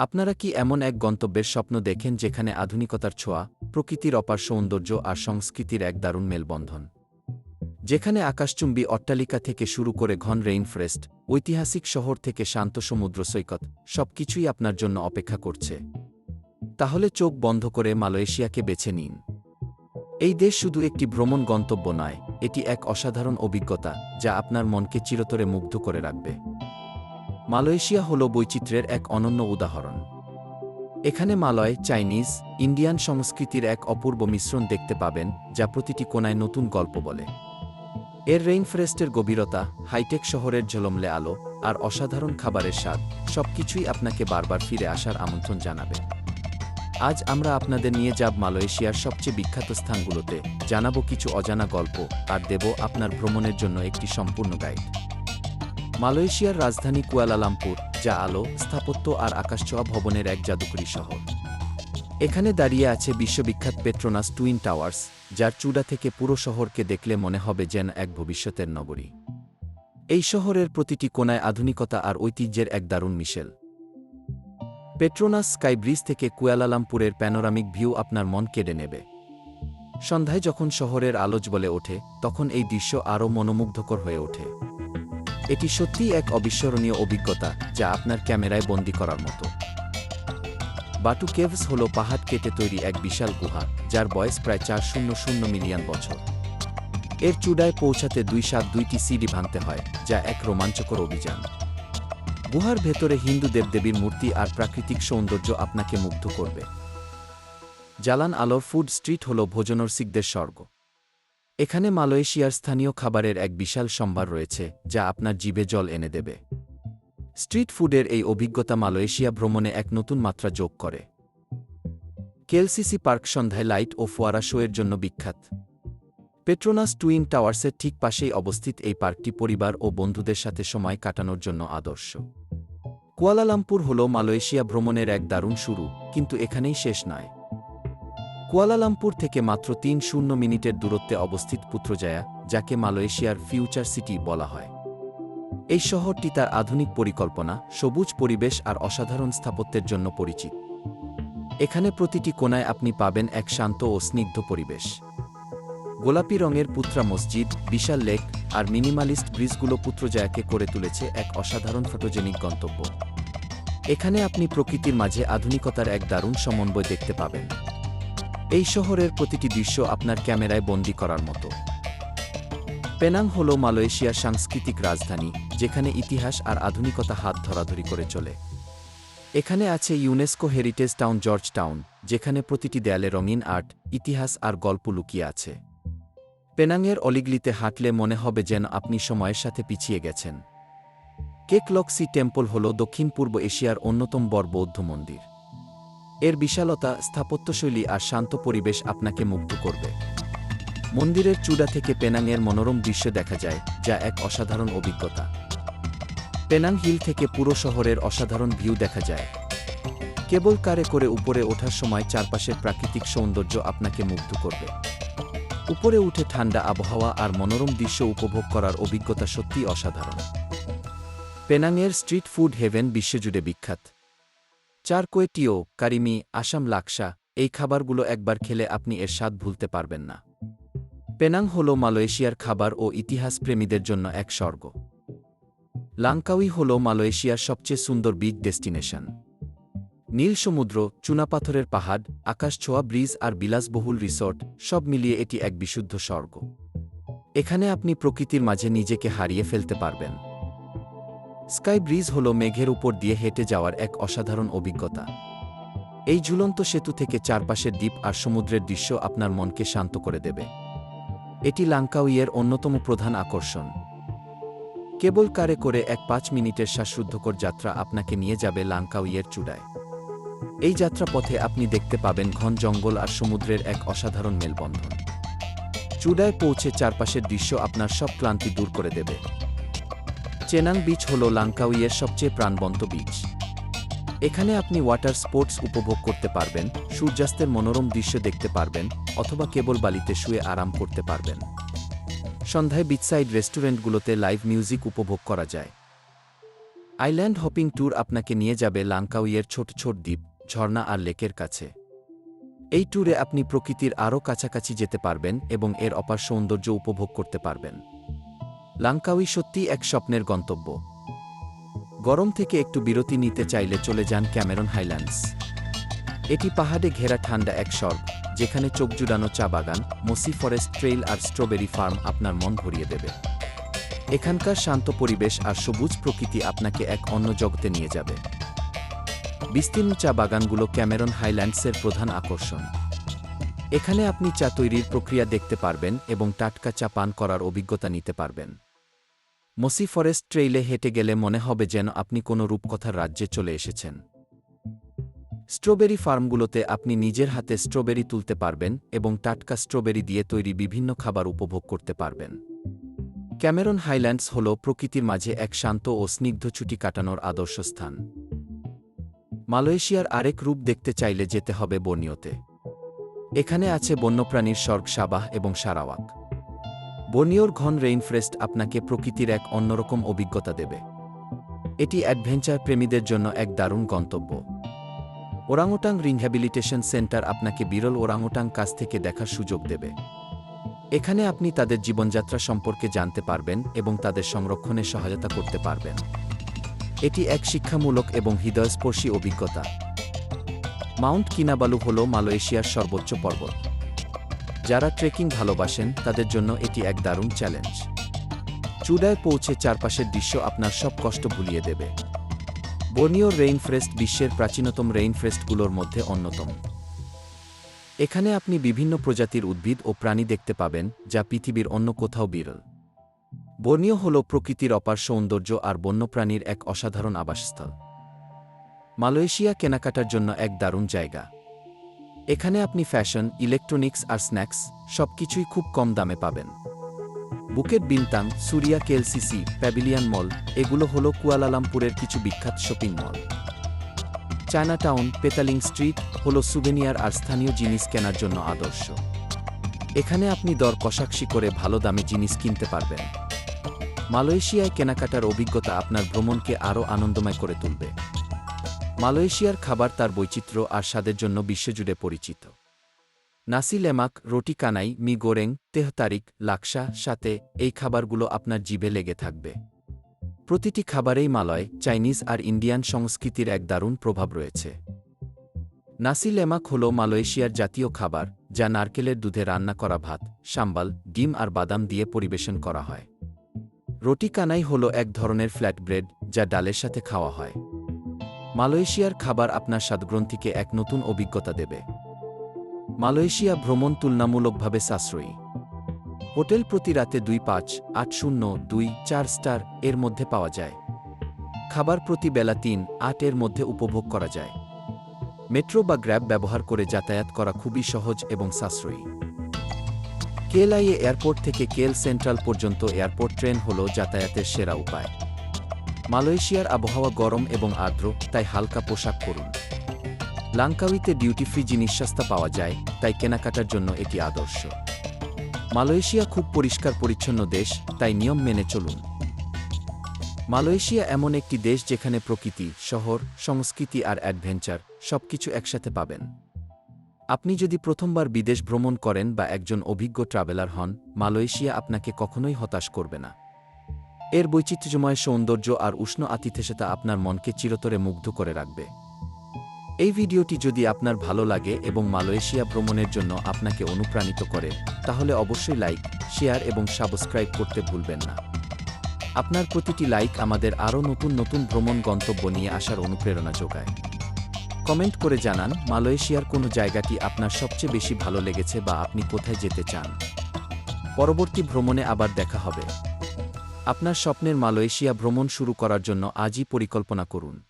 আপনারা কি এমন এক গন্তব্যের স্বপ্ন দেখেন যেখানে আধুনিকতার ছোঁয়া, প্রকৃতির অপার সৌন্দর্য আর সংস্কৃতির এক দারুণ মেলবন্ধন? যেখানে আকাশচুম্বী অট্টালিকা থেকে শুরু করে ঘন রেইনফরেস্ট, ঐতিহাসিক শহর থেকে শান্ত সমুদ্র সৈকত, সবকিছুই আপনার জন্য অপেক্ষা করছে। তাহলে চোখ বন্ধ করে মালয়েশিয়াকে বেছে নিন। এই দেশ শুধু একটি ভ্রমণ গন্তব্য নয়, এটি এক অসাধারণ অভিজ্ঞতা যা আপনার মনকে চিরতরে মুগ্ধ করে রাখবে। মালয়েশিয়া হল বৈচিত্র্যের এক অনন্য উদাহরণ। এখানে মালয়, চাইনিজ, ইন্ডিয়ান সংস্কৃতির এক অপূর্ব মিশ্রণ দেখতে পাবেন, যা প্রতিটি কোনায় নতুন গল্প বলে। এর রেইনফরেস্টের গভীরতা, হাইটেক শহরের ঝলমলে আলো, আর অসাধারণ খাবারের স্বাদ, সবকিছুই আপনাকে বারবার ফিরে আসার আমন্ত্রণ জানাবে। আজ আমরা আপনাদের নিয়ে যাব মালয়েশিয়ার সবচেয়ে বিখ্যাত স্থানগুলোতে, জানাব কিছু অজানা গল্প, আর দেব আপনার ভ্রমণের জন্য একটি সম্পূর্ণ গাইড। মালয়েশিয়ার রাজধানী কুয়ালালামপুর, যা আলো, স্থাপত্য আর আকাশছোঁয়া ভবনের এক জাদুকরী শহর। এখানে দাঁড়িয়ে আছে বিশ্ববিখ্যাত পেট্রোনাস টুইন টাওয়ার্স, যার চূড়া থেকে পুরো শহরকে দেখলে মনে হবে যেন এক ভবিষ্যতের নগরী। এই শহরের প্রতিটি কোনায় আধুনিকতা আর ঐতিহ্যের এক দারুণ মিশেল। পেট্রোনাস স্কাই ব্রিজ থেকে কুয়ালালামপুরের প্যানোরামিক ভিউ আপনার মন কেড়ে নেবে। সন্ধ্যায় যখন শহরের আলোচ বলে ওঠে, তখন এই দৃশ্য আরও মনোমুগ্ধকর হয়ে ওঠে। এটি সত্যিই এক অবিস্মরণীয় অভিজ্ঞতা, যা আপনার ক্যামেরায় বন্দি করার মতো। বাটু কেভস হল পাহাড় কেটে তৈরি এক বিশাল গুহা, যার বয়স প্রায় চার শূন্য শূন্য মিলিয়ন বছর। এর চূড়ায় পৌঁছাতে দুই সাত দুইটি সিডি ভাঙতে হয়, যা এক রোমাঞ্চকর অভিযান। গুহার ভেতরে হিন্দু দেবদেবীর মূর্তি আর প্রাকৃতিক সৌন্দর্য আপনাকে মুগ্ধ করবে। জালান আলোর ফুড স্ট্রিট হল ভোজনরসিকদের স্বর্গ। এখানে মালয়েশিয়ার স্থানীয় খাবারের এক বিশাল সম্ভার রয়েছে, যা আপনার জিভে জল এনে দেবে। স্ট্রিট ফুডের এই অভিজ্ঞতা মালয়েশিয়া ভ্রমণে এক নতুন মাত্রা যোগ করে। কেলসিসি পার্ক সন্ধ্যায় লাইট ও ফোয়ারা শোয়ের জন্য বিখ্যাত। পেট্রোনাস টুইন টাওয়ার্সের ঠিক পাশেই অবস্থিত এই পার্কটি পরিবার ও বন্ধুদের সাথে সময় কাটানোর জন্য আদর্শ। কুয়ালালামপুর হল মালয়েশিয়া ভ্রমণের এক দারুণ শুরু, কিন্তু এখানেই শেষ নয়। কুয়ালালামপুর থেকে মাত্র তিন শূন্য মিনিটের দূরত্বে অবস্থিত পুত্রজায়া, যাকে মালয়েশিয়ার ফিউচার সিটি বলা হয়। এই শহরটি তার আধুনিক পরিকল্পনা, সবুজ পরিবেশ আর অসাধারণ স্থাপত্যের জন্য পরিচিত। এখানে প্রতিটি কোনায় আপনি পাবেন এক শান্ত ও স্নিগ্ধ পরিবেশ। গোলাপি রঙের পুত্রা মসজিদ, বিশাল লেক আর মিনিমালিস্ট ব্রিজগুলো পুত্রজায়াকে করে তুলেছে এক অসাধারণ ফটোজেনিক গন্তব্য। এখানে আপনি প্রকৃতির মাঝে আধুনিকতার এক দারুণ সমন্বয় দেখতে পাবেন। এই শহরের প্রতিটি দৃশ্য আপনার ক্যামেরায় বন্দি করার মতো। পেনাং হল মালয়েশিয়ার সাংস্কৃতিক রাজধানী, যেখানে ইতিহাস আর আধুনিকতা হাত ধরাধরি করে চলে। এখানে আছে UNESCO heritage town, George Town, যেখানে প্রতিটি দেয়ালে রঙিন আর্ট, ইতিহাস আর গল্প লুকিয়ে আছে। পেনাংয়ের অলিগলিতে হাঁটলে মনে হবে যেন আপনি সময়ের সাথে পিছিয়ে গেছেন। কেকলক্সি টেম্পল হল দক্ষিণ পূর্ব এশিয়ার অন্যতম বড় বৌদ্ধ মন্দির। এর বিশালতা, স্থাপত্যশৈলী আর শান্ত পরিবেশ আপনাকে মুগ্ধ করবে। মন্দিরের চূড়া থেকে পেনাংয়ের মনোরম দৃশ্য দেখা যায়, যা এক অসাধারণ অভিজ্ঞতা। পেনাং হিল থেকে পুরো শহরের অসাধারণ ভিউ দেখা যায়। কেবল কারে করে উপরে ওঠার সময় চারপাশের প্রাকৃতিক সৌন্দর্য আপনাকে মুগ্ধ করবে। উপরে উঠে ঠান্ডা আবহাওয়া আর মনোরম দৃশ্য উপভোগ করার অভিজ্ঞতা সত্যিই অসাধারণ। পেনাংয়ের স্ট্রিট ফুড হেভেন বিশ্বজুড়ে বিখ্যাত। চারকোয়েটিও কারিমি, আসাম লাকসা, এই খাবারগুলো একবার খেলে আপনি এর স্বাদ ভুলতে পারবেন না। পেনাং হল মালয়েশিয়ার খাবার ও ইতিহাস প্রেমীদের জন্য এক স্বর্গ। লাঙ্কাউই হল মালয়েশিয়ার সবচেয়ে সুন্দর বিগ ডেস্টিনেশন। নীল সমুদ্র চুনাপাথরের পাহাড়, আকাশ ছোঁয়া ব্রিজ আর বিলাসবহুল রিসর্ট, সব মিলিয়ে এটি এক বিশুদ্ধ স্বর্গ। এখানে আপনি প্রকৃতির মাঝে নিজেকে হারিয়ে ফেলতে পারবেন। স্কাই ব্রিজ হল মেঘের উপর দিয়ে হেঁটে যাওয়ার এক অসাধারণ অভিজ্ঞতা। এই ঝুলন্ত সেতু থেকে চারপাশের দ্বীপ আর সমুদ্রের দৃশ্য আপনার মনকে শান্ত করে দেবে। এটি লাঙ্কাউইয়ের অন্যতম প্রধান আকর্ষণ। কেবল কারে করে এক পাঁচ মিনিটের শ্বাসরুদ্ধকর যাত্রা আপনাকে নিয়ে যাবে লাঙ্কাউইয়ের চূড়ায়। এই যাত্রা পথে আপনি দেখতে পাবেন ঘন জঙ্গল আর সমুদ্রের এক অসাধারণ মেলবন্ধন। চূড়ায় পৌঁছে চারপাশের দৃশ্য আপনার সব ক্লান্তি দূর করে দেবে। চেনাং বিচ হল লাঙ্কাউইয়ের সবচেয়ে প্রাণবন্ত বিচ। এখানে আপনি ওয়াটার স্পোর্টস উপভোগ করতে পারবেন, সূর্যাস্তের মনোরম দৃশ্য দেখতে পারবেন, অথবা কেবল বালিতে শুয়ে আরাম করতে পারবেন। সন্ধ্যায় বিচসাইড রেস্টুরেন্টগুলোতে লাইভ মিউজিক উপভোগ করা যায়। আইল্যান্ড হপিং ট্যুর আপনাকে নিয়ে যাবে লাঙ্কাউইয়ের ছোট ছোট দ্বীপ, ঝর্ণা আর লেকের কাছে। এই ট্যুরে আপনি প্রকৃতির আরও কাছাকাছি যেতে পারবেন এবং এর অপার সৌন্দর্য উপভোগ করতে পারবেন। লাঙ্কাউই সত্যিই এক স্বপ্নের গন্তব্য। গরম থেকে একটু বিরতি নিতে চাইলে চলে যান ক্যামেরন হাইল্যান্ডস। এটি পাহাড়ে ঘেরা ঠান্ডা এক স্বর্গ, যেখানে চোখ জুড়ানো চা বাগান, মসি ফরেস্ট ট্রেইল আর স্ট্রবেরি ফার্ম আপনার মন ভরিয়ে দেবে। এখানকার শান্ত পরিবেশ আর সবুজ প্রকৃতি আপনাকে এক অন্য জগতে নিয়ে যাবে। বিস্তীর্ণ চা বাগানগুলো ক্যামেরন হাইল্যান্ডসের প্রধান আকর্ষণ। এখানে আপনি চা তৈরির প্রক্রিয়া দেখতে পারবেন এবং টাটকা চা পান করার অভিজ্ঞতা নিতে পারবেন। মসি ফরেস্ট ট্রেইলে হেঁটে গেলে মনে হবে যেন আপনি কোনো রূপকথার রাজ্যে চলে এসেছেন। স্ট্রবেরি ফার্মগুলোতে আপনি নিজের হাতে স্ট্রবেরি তুলতে পারবেন এবং টাটকা স্ট্রবেরি দিয়ে তৈরি বিভিন্ন খাবার উপভোগ করতে পারবেন। ক্যামেরন হাইল্যান্ডস হল প্রকৃতির মাঝে এক শান্ত ও স্নিগ্ধ ছুটি কাটানোর আদর্শ স্থান। মালয়েশিয়ার আরেক রূপ দেখতে চাইলে যেতে হবে বর্নিওতে এখানে আছে বন্যপ্রাণীর স্বর্গ, সাবাহ এবং সারাওয়াক। বর্নিওর ঘন রেইনফ্রেস্ট আপনাকে প্রকৃতির এক অন্যরকম অভিজ্ঞতা দেবে। এটি অ্যাডভেঞ্চার প্রেমীদের জন্য এক দারুণ গন্তব্য। ওরাংওটাং রিহ্যাবিলিটেশন সেন্টার আপনাকে বিরল ওরাংওটাং কাছ থেকে দেখার সুযোগ দেবে। এখানে আপনি তাদের জীবনযাত্রা সম্পর্কে জানতে পারবেন এবং তাদের সংরক্ষণে সহায়তা করতে পারবেন। এটি এক শিক্ষামূলক এবং হৃদয়স্পর্শী অভিজ্ঞতা। মাউন্ট কিনাবালু হল মালয়েশিয়ার সর্বোচ্চ পর্বত। যারা ট্রেকিং ভালোবাসেন, তাদের জন্য এটি এক দারুণ চ্যালেঞ্জ চূড়ায় পৌঁছে চারপাশের দৃশ্য আপনার সব কষ্ট ভুলিয়ে দেবে। বর্নিওর রেইনফ্রেস্ট বিশ্বের প্রাচীনতম রেইনফ্রেস্টগুলোর মধ্যে অন্যতম। এখানে আপনি বিভিন্ন প্রজাতির উদ্ভিদ ও প্রাণী দেখতে পাবেন, যা পৃথিবীর অন্য কোথাও বিরল। বর্নিও হল প্রকৃতির অপার সৌন্দর্য আর বন্যপ্রাণীর এক অসাধারণ আবাসস্থল। মালয়েশিয়া কেনাকাটার জন্য এক দারুণ জায়গা। এখানে আপনি ফ্যাশন, ইলেকট্রনিক্স আর স্ন্যাক্স সবকিছুই খুব কম দামে পাবেন। Bukit Bintang, Suria KLCC pavilion mall, এগুলো হল কুয়ালালামপুরের কিছু বিখ্যাত shopping mall. Chinatown, Petaling Street হল সুভেনিয়ার আর স্থানীয় জিনিস কেনার জন্য আদর্শ। এখানে আপনি দর কষাকষি করে ভালো দামে জিনিস কিনতে পারবেন। মালয়েশিয়ায় কেনাকাটার অভিজ্ঞতা আপনার ভ্রমণকে আরও আনন্দময় করে তুলবে। মালয়েশিয়ার খাবার তার বৈচিত্র্য আর স্বাদের জন্য বিশ্বজুড়ে পরিচিত। নাসি লেমাক, রুটি কানাই, মি গোরেং তেহতারিক লাকসা সাথে এই খাবারগুলো আপনার জিভে লেগে থাকবে। প্রতিটি খাবারেই মালয়, চাইনিজ আর ইন্ডিয়ান সংস্কৃতির এক দারুণ প্রভাব রয়েছে। নাসি লেমাক হল মালয়েশিয়ার জাতীয় খাবার, যা নারকেলের দুধে রান্না করা ভাত, সাম্বাল, ডিম আর বাদাম দিয়ে পরিবেশন করা হয়। রুটি কানাই হল এক ধরনের ফ্ল্যাট ব্রেড, যা ডালের সাথে খাওয়া হয়। মালয়েশিয়ার খাবার আপনার স্বাদগ্রন্থিকে এক নতুন অভিজ্ঞতা দেবে। মালয়েশিয়া ভ্রমণ তুলনামূলকভাবে সাশ্রয়ী। হোটেল প্রতি রাতে দুই পাঁচ, আট শূন্য, দুই, চার স্টার এর মধ্যে পাওয়া যায়। খাবার প্রতি বেলা তিন, আট এর মধ্যে উপভোগ করা যায়। মেট্রো বা গ্র্যাব ব্যবহার করে যাতায়াত করা খুবই সহজ এবং সাশ্রয়ী। কেএলআইএ এয়ারপোর্ট থেকে কেল সেন্ট্রাল পর্যন্ত এয়ারপোর্ট ট্রেন হল যাতায়াতের সেরা উপায়। মালয়েশিয়ার আবহাওয়া গরম এবং আর্দ্র, তাই হালকা পোশাক পরুন। লাঙ্কাউইতে ডিউটি ফ্রি জিনিস সস্তা পাওয়া যায়, তাই কেনাকাটার জন্য এটি আদর্শ। মালয়েশিয়া খুব পরিষ্কার পরিচ্ছন্ন দেশ, তাই নিয়ম মেনে চলুন। মালয়েশিয়া এমন একটি দেশ যেখানে প্রকৃতি, শহর, সংস্কৃতি আর অ্যাডভেঞ্চার সবকিছু একসাথে পাবেন। আপনি যদি প্রথমবার বিদেশ ভ্রমণ করেন বা একজন অভিজ্ঞ ট্রাভেলার হন, মালয়েশিয়া আপনাকে কখনোই হতাশ করবে না। এর বৈচিত্র্যময় সৌন্দর্য আর উষ্ণ আতিথেয়তা আপনার মনকে চিরতরে মুগ্ধ করে রাখবে। এই ভিডিওটি যদি আপনার ভালো লাগে এবং মালয়েশিয়া ভ্রমণের জন্য আপনাকে অনুপ্রাণিত করে, তাহলে অবশ্যই লাইক, শেয়ার এবং সাবস্ক্রাইব করতে ভুলবেন না। আপনার প্রতিটি লাইক আমাদের আরও নতুন নতুন ভ্রমণ গন্তব্য নিয়ে আসার অনুপ্রেরণা যোগায়। কমেন্ট করে জানান, মালয়েশিয়ার কোনো জায়গাটি আপনার সবচেয়ে বেশি ভালো লেগেছে বা আপনি কোথায় যেতে চান। পরবর্তী ভ্রমণে আবার দেখা হবে। আপনার স্বপ্নের মালয়েশিয়া ভ্রমণ শুরু করার জন্য আজই পরিকল্পনা করুন।